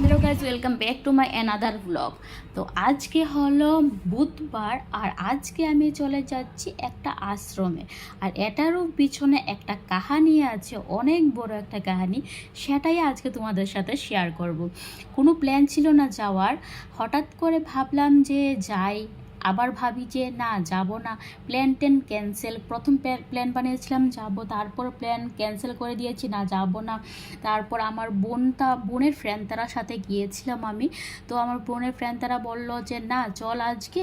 Hello guys welcome back to my another blog তো আজকে হলো বুধবার আর আজকে আমি চলে যাচ্ছি একটা আশ্রমে। আর এটারও পিছনে একটা কাহানি আছে, অনেক বড় একটা কাহানি, সেটাই আজকে তোমাদের সাথে শেয়ার করব। কোনো প্ল্যান ছিল না যাওয়ার, হঠাৎ করে ভাবলাম যে যাই আবার ভাবি যে, না, যাব না। প্ল্যান ট্যান ক্যান্সেল প্রথম প্ল্যান বানিয়েছিলাম, যাব। তারপর প্ল্যান ক্যান্সেল করে দিয়েছি, না, যাব না। তারপর আমার বোনটা, বোনের ফ্রেন্ড তারা সাথে গিয়েছিলাম আমি। তো আমার বোনের ফ্রেন্ড তারা বলল যে, না, চল আজকে।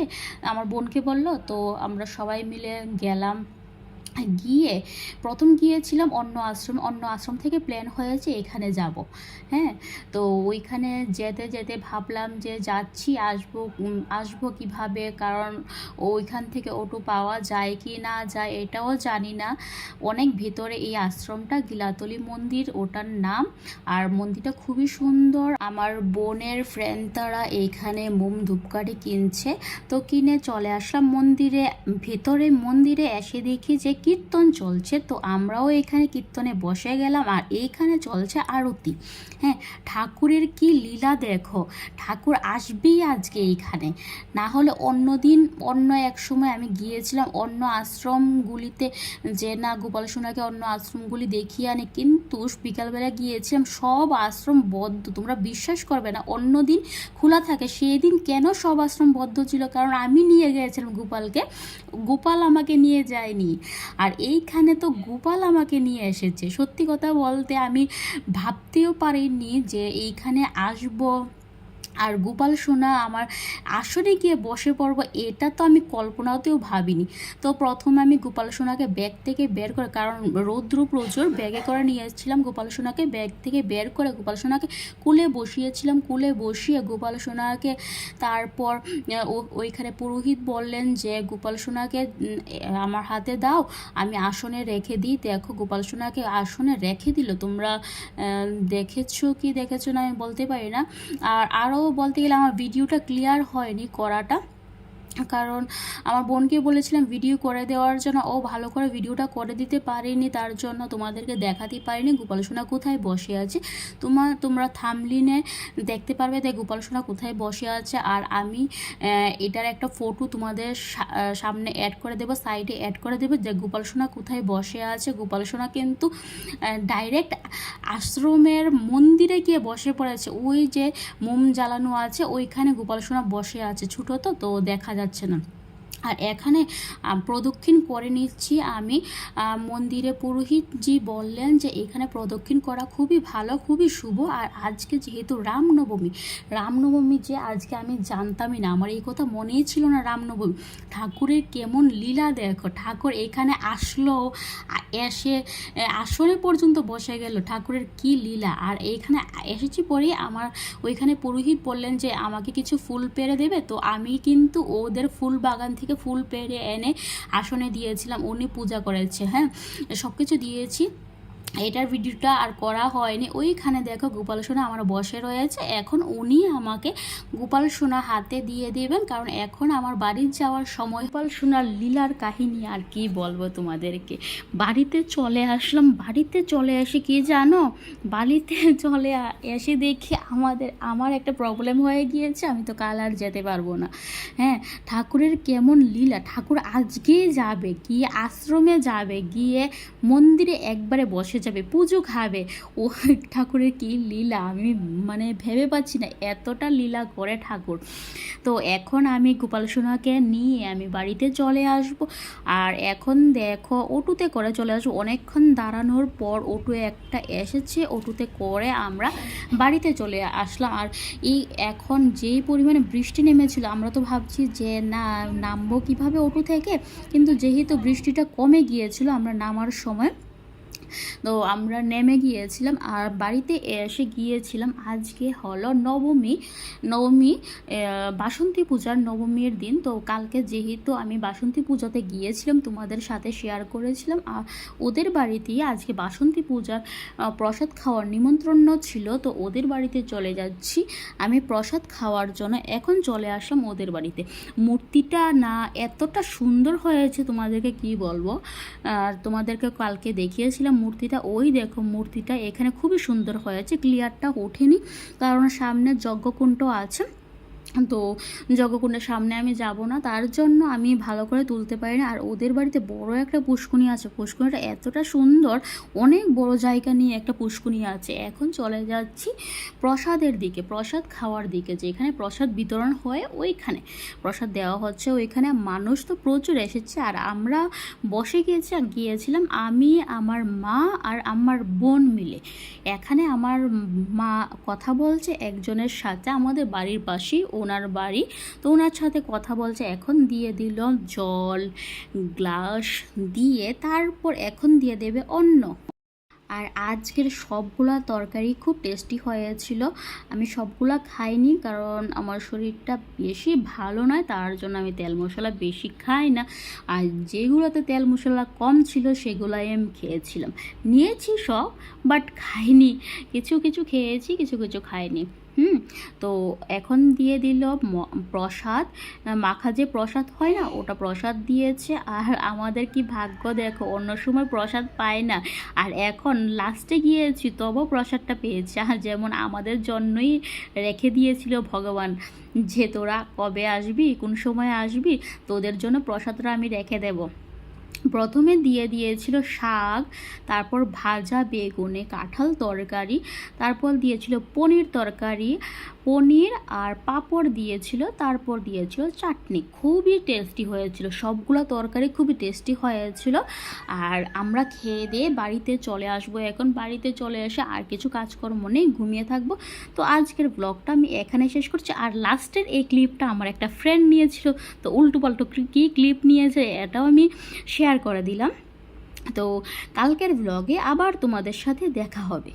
আমার বোনকে বলল, তো আমরা সবাই মিলে গেলাম। গিয়ে প্রথম গিয়েছিলাম অন্য আশ্রম অন্য আশ্রম থেকে প্ল্যান হয়েছে এখানে যাব। হ্যাঁ? তো ওইখানে যেতে যেতে ভাবলাম যে যাচ্ছি, আসব আসব কীভাবে? কারণ ওইখান থেকে অটো পাওয়া যায় কি না যায় এটাও জানি না। অনেক ভেতরে এই আশ্রমটা গিলাতলি মন্দির, ওটার নাম। আর মন্দিরটা খুবই সুন্দর। আমার বোনের ফ্রেন্ড তারা এইখানে মোম ধূপকাঠি কিনছে। তো কিনে চলে আসলাম মন্দিরে। ভেতরে মন্দিরে এসে দেখি যে কীর্তন চলছে, তো আমরাও এখানে কীর্তনে বসে গেলাম আর এইখানে চলছে আরতি। হ্যাঁ ঠাকুরের কি লীলা দেখো, ঠাকুর আসবেই আজকে এইখানে না হলে অন্য দিন, অন্য এক সময় আমি গিয়েছিলাম, অন্য আশ্রমগুলিতে, যে না গোপাল সোনাকে অন্য আশ্রমগুলি দেখিয়ে আনে, কিন্তু বিকালবেলা গিয়েছিলাম, সব আশ্রম বদ্ধ। তোমরা বিশ্বাস করবে না, অন্য দিন খোলা থাকে সেই দিন কেন সব আশ্রম বদ্ধ ছিল? কারণ আমি নিয়ে গিয়েছিলাম গোপালকে, গোপাল আমাকে নিয়ে যায়নি। আর এইখানে তো গোপাল আমাকে নিয়ে এসেছে। সত্যি কথা বলতে আমি ভাবতেও পারিনি যে এইখানে আসব। আর গোপাল সোনা আমার আসরে গিয়ে বসে পড়ব, এটা তো আমি কল্পনাতেও ভাবিনি। তো প্রথমে আমি গোপাল সোনাকে ব্যাগ থেকে বের করে, কারণ রৌদ্র প্রচুর ব্যাগে করে নিয়ে এসেছিলাম গোপাল সোনাকে ব্যাগ থেকে বের করে গোপাল সোনাকে কুলে বসিয়েছিলাম, কুলে বসিয়ে গোপাল সোনাকে তারপর ওইখানে পুরোহিত বললেন যে, গোপাল সোনাকে আমার হাতে দাও, আমি আসনে রেখে দিই, দেখো গোপাল সোনাকে আসনে রেখে দিল, তোমরা দেখেছ কি দেখেছ না আমি বলতে পারি না। আর আরও বলতে গেলে আমার ভিডিওটা ক্লিয়ার হয়নি করাটা। কারণ আমার বোনকে বলেছিলাম ভিডিও করে দেওয়ার জন্য, ও ভালো করে ভিডিওটা করে দিতে পারেনি, তার জন্য তোমাদেরকে দেখাতে পারিনি। গোপাল সোনা কোথায় বসে আছে? তোমার তোমরা থামলিনে দেখতে পারবে যে গোপাল সোনা কোথায় বসে আছে, আর আমি এটার একটা ফটো তোমাদের সামনে অ্যাড করে দেবো সাইডে অ্যাড করে দেবো যে গোপাল সোনা কোথায় বসে আছে। গোপাল সোনা কিন্তু ডাইরেক্ট আশ্রমের মন্দিরে গিয়ে বসে পড়েছে। ওই যে মোম জ্বালানো আছে, ওইখানে গোপাল সোনা বসে আছে। ছোটো তো তো দেখা যাচ্ছে না আর এখানে প্রদক্ষিণ করে নিচ্ছি আমি মন্দিরে পুরোহিতজি বললেন যে এখানে প্রদক্ষিণ করা খুবই ভালো খুবই শুভ। আর আজকে যেহেতু রামনবমী রামনবমী যে আজকে আমি জানতামই না। আমার এই কথা মনেই ছিল না রামনবমী। ঠাকুরের কেমন লীলা দেখো ঠাকুর এখানে আসলো এসে এ, আসরে পর্যন্ত বসে গেল ঠাকুরের কি লীলা। আর এইখানে এসেছি পরেই আমার ওইখানে পুরোহিত বললেন যে আমাকে কিছু ফুল পেরে দেবে তো আমি কিন্তু ওদের ফুল বাগান থেকে ফুল পেরে এনে আসনে দিয়েছিলাম উনি পূজা করেছে হ্যাঁ? সব কিছু দিয়েছি। এটার ভিডিওটা আর করা হয়নি। ওইখানে দেখো গোপাল সোনা আমার বসে রয়েছে। এখন উনি আমাকে গোপাল সোনা হাতে দিয়ে দেবেন, কারণ এখন আমার বাড়ির যাওয়ার সময় গোপাল সোনার লীলার কাহিনী আর কি বলব তোমাদেরকে। বাড়িতে চলে আসলাম, বাড়িতে চলে এসে কি জানো? বাড়িতে চলে এসে দেখি আমাদের, আমার একটা প্রবলেম হয়ে গিয়েছে, আমি তো কাল আর যেতে পারব না। হ্যাঁ ঠাকুরের কেমন লীলা, ঠাকুর আজকেই যাবে, গিয়ে আশ্রমে যাবে, গিয়ে মন্দিরে একবারে বসে যাবে, পুজো খাবে। ও ঠাকুরের কি লীলা? আমি মানে ভেবে পাচ্ছি না, এতটা লীলা করে ঠাকুর। তো এখন আমি গোপাল সোনাকে নিয়ে আমি বাড়িতে চলে আসব। আর এখন দেখো, অটোতে করে চলে আসব। অনেকক্ষণ দাঁড়ানোর পর অটো একটা এসেছে, অটোতে করে আমরা বাড়িতে চলে আসলাম। আর এই এখন যেই পরিমাণে বৃষ্টি নেমেছিল, আমরা তো ভাবছি যে না, নামবো কীভাবে অটো থেকে? কিন্তু যেহেতু বৃষ্টিটা কমে গিয়েছিল, আমরা নামার সময় তো আমরা নেমে গিয়েছিলাম আর বাড়িতে এসে গিয়েছিলাম আজকে হলো নবমী। নবমী বাসন্তী পূজার নবমীর দিন। তো কালকে যেহেতু আমি বাসন্তী পূজাতে গিয়েছিলাম, তোমাদের সাথে শেয়ার করেছিলাম। আর ওদের বাড়িতেই আজকে বাসন্তী পূজার প্রসাদ খাওয়ার নিমন্ত্রণ ছিল। তো ওদের বাড়িতে চলে যাচ্ছি। আমি প্রসাদ খাওয়ার জন্য এখন চলে আসলাম ওদের বাড়িতে। মূর্তিটা না এতটা সুন্দর হয়েছে, তোমাদেরকে কি বলব? আর তোমাদেরকে কালকে দেখিয়েছিলাম মূর্তিটা ওই দেখো মূর্তিটা এখানে খুবই সুন্দর হয়েছে ক্লিয়ারটা ওঠেনি কারণ সামনে যজ্ঞকুণ্ড আছে। তো যজ্ঞকুণ্ডের সামনে আমি যাব না, তার জন্য আমি ভালো করে তুলতে পারি না। আর ওদের বাড়িতে বড় একটা পুষ্কুনি আছে, পুষ্কুনিটা এতটা সুন্দর, অনেক বড় জায়গা নিয়ে একটা পুষ্কুনি আছে। এখন চলে যাচ্ছি প্রসাদের দিকে, প্রসাদ খাওয়ার দিকে, যেখানে প্রসাদ বিতরণ হয় ওইখানে। প্রসাদ দেওয়া হচ্ছে ওইখানে, মানুষ তো প্রচুর এসেছে। আর আমরা বসে গিয়েছি, গিয়েছিলাম আমি, আমার মা আর আমার বোন মিলে। এখানে আমার মা কথা বলছে, একজনের সাথে আমাদের বাড়ির পাশেই ওনার বাড়ি। তো ওনার সাথে কথা বলছে, এখন দিয়ে দিল জল, গ্লাস দিয়ে তারপর এখন দিয়ে দেবে অন্য আর আজকের সবগুলা তরকারি খুব টেস্টি হয়েছিল। আমি সবগুলা খাইনি কারণ আমার শরীরটা বেশি ভালো নয়, তার জন্য আমি তেল মশলা বেশি খাই না। আর যেগুলোতে তেল মশলা কম ছিল সেগুলাই আমি খেয়েছিলাম। নিয়েছি সব, বাট খাইনি। কিছু কিছু খেয়েছি, কিছু কিছু খাইনি। হুম, তো এখন দিয়ে দিল প্রসাদ। মাখা যে প্রসাদ হয় না, ওটা প্রসাদ দিয়েছে। আর আমাদের কি ভাগ্য দেখো, অন্য সময় প্রসাদ পায় না। আর এখন লাস্টে গিয়েছি তবুও প্রসাদটা পেয়েছে। আর যেমন আমাদের জন্যই রেখে দিয়েছিল ভগবান, যে তোরা কবে আসবি, কোন সময় আসবি, তোদের জন্য প্রসাদটা আমি রেখে দেবো। প্রথমে দিয়ে দিয়েছিল শাক তারপর ভাজা বেগুনে কাঁঠাল তরকারি তারপর দিয়েছিল পনির তরকারি পনির আর পাঁপড় দিয়েছিল, তারপর দিয়েছিল চাটনি। খুবই টেস্টি হয়েছিল। সবগুলো তরকারি খুবই টেস্টি হয়েছিল। আর আমরা খেয়ে দিয়ে বাড়িতে চলে আসব এখন। বাড়িতে চলে এসে আর কিছু কাজকর্ম নেই, ঘুমিয়ে থাকব। তো আজকের ব্লগটা আমি এখানে শেষ করছি। আর লাস্টের এই ক্লিপটা আমার একটা ফ্রেন্ড নিয়েছিল। তো উল্টো পাল্টো কী ক্লিপ নিয়েছে এটাও আমি শেয়ার করে দিলাম। তো কালকের ব্লগে আবার তোমাদের সাথে দেখা হবে।